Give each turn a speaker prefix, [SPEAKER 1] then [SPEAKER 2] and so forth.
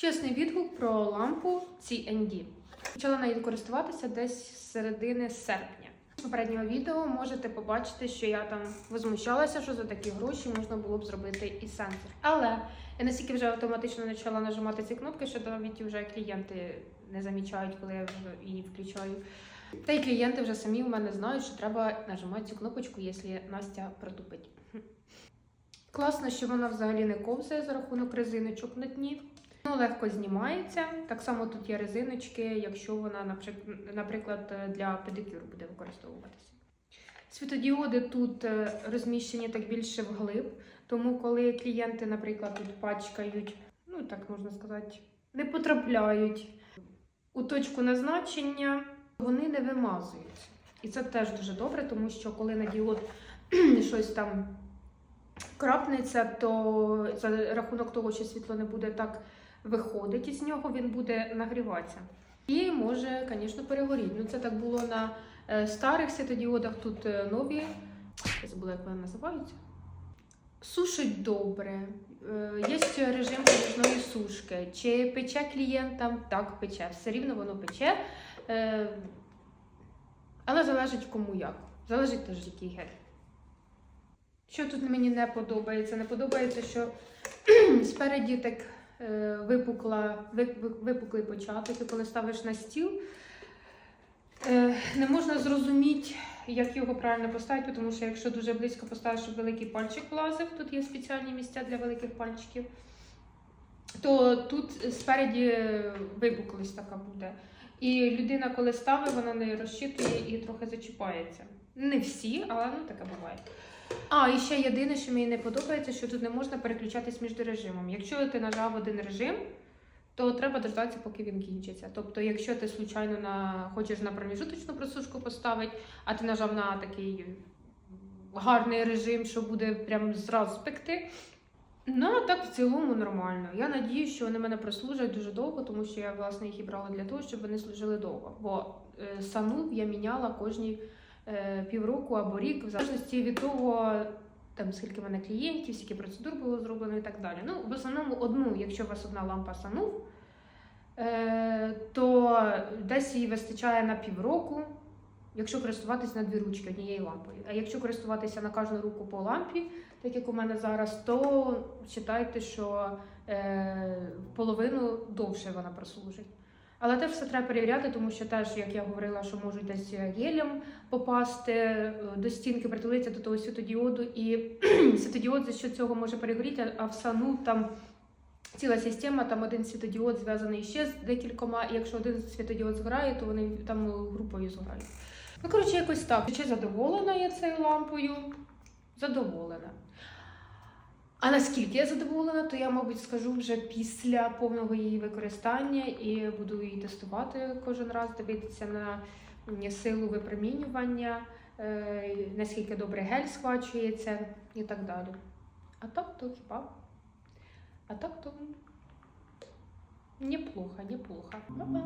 [SPEAKER 1] Чесний відгук про лампу CND. Почала нею користуватися десь з середини серпня. З попереднього відео можете побачити, що я там возмущалася, що за такі гроші можна було б зробити і сенсор. Але я настільки вже автоматично почала нажимати ці кнопки, що навіть вже клієнти не замічають, коли я вже її включаю. Та й клієнти вже самі у мене знають, що треба нажимати цю кнопочку, якщо Настя протупить. Класно, що вона взагалі не ковзає за рахунок резиночок на дні. Ну, легко знімається. Так само тут є резиночки, якщо вона, наприклад, для педикюру буде використовуватися. Світодіоди тут е, розміщені так більше вглиб, тому коли клієнти, наприклад, тут пачкають, ну так можна сказати, не потрапляють у точку назначення, вони не вимазуються. І це теж дуже добре, тому що коли на діод щось там крапнеться, то за рахунок того, що світло не буде так виходити із нього, він буде нагріватися. І може, звісно, перегоріти. Ну, це так було на е, старих світодіодах, тут е, нові. Я забула, як вони називаються. Сушить добре. Е, Є режим ручної сушки. Чи пече клієнтам? Так, пече. Все рівно воно пече. Але залежить кому як. Залежить теж який гель. Що тут мені не подобається? Не подобається, що спереді так випукла, випуклий початок, і коли ставиш на стіл, е, не можна зрозуміти, як його правильно поставити, тому що якщо дуже близько поставиш, щоб великий пальчик влазив, тут є спеціальні місця для великих пальчиків, то тут спереді випуклість така буде. І людина, коли ставить, вона не розчитує і трохи зачіпається. Не всі, але ну таке буває. А, і ще єдине, що мені не подобається, що тут не можна переключатись між режимом. Якщо ти нажав один режим, то треба дождатися, поки він кінчиться. Тобто, якщо ти случайно на, хочеш на проміжуточну просушку поставити, а ти нажав на такий гарний режим, що буде прям зразу пекти. Ну, а так в цілому нормально. Я надію, що вони мене прослужать дуже довго, тому що я власне їх і брала для того, щоб вони служили довго. Бо е, сану я міняла кожні півроку або рік, в залежності від того, там скільки в мене клієнтів, скільки процедур було зроблено і так далі. Ну, в основному одну, якщо у вас одна лампа санув, е, то десь її вистачає на півроку, якщо користуватися на дві ручки однією лампою. А якщо користуватися на кожну руку по лампі, так як у мене зараз, то вважайте, що е, половину довше вона прослужить. Але те все треба перевіряти, тому що теж, як я говорила, що можуть десь гелем попасти е, до стінки, притулитися до того світодіоду, і світодіод за що цього може перегоріти, а в сану там ціла система, там один світодіод зв'язаний ще з декількома, і якщо один світодіод згорає, то вони там групою згорають. Ну, коротше, якось так. Чи задоволена я цією лампою? Задоволена. А наскільки я задоволена, то я, мабуть, скажу вже після повного її використання і буду її тестувати кожен раз, дивитися на силу випромінювання, е, наскільки добре гель схвачується і так далі. А так то хіба? А так то неплохо, неплохо. Па-па!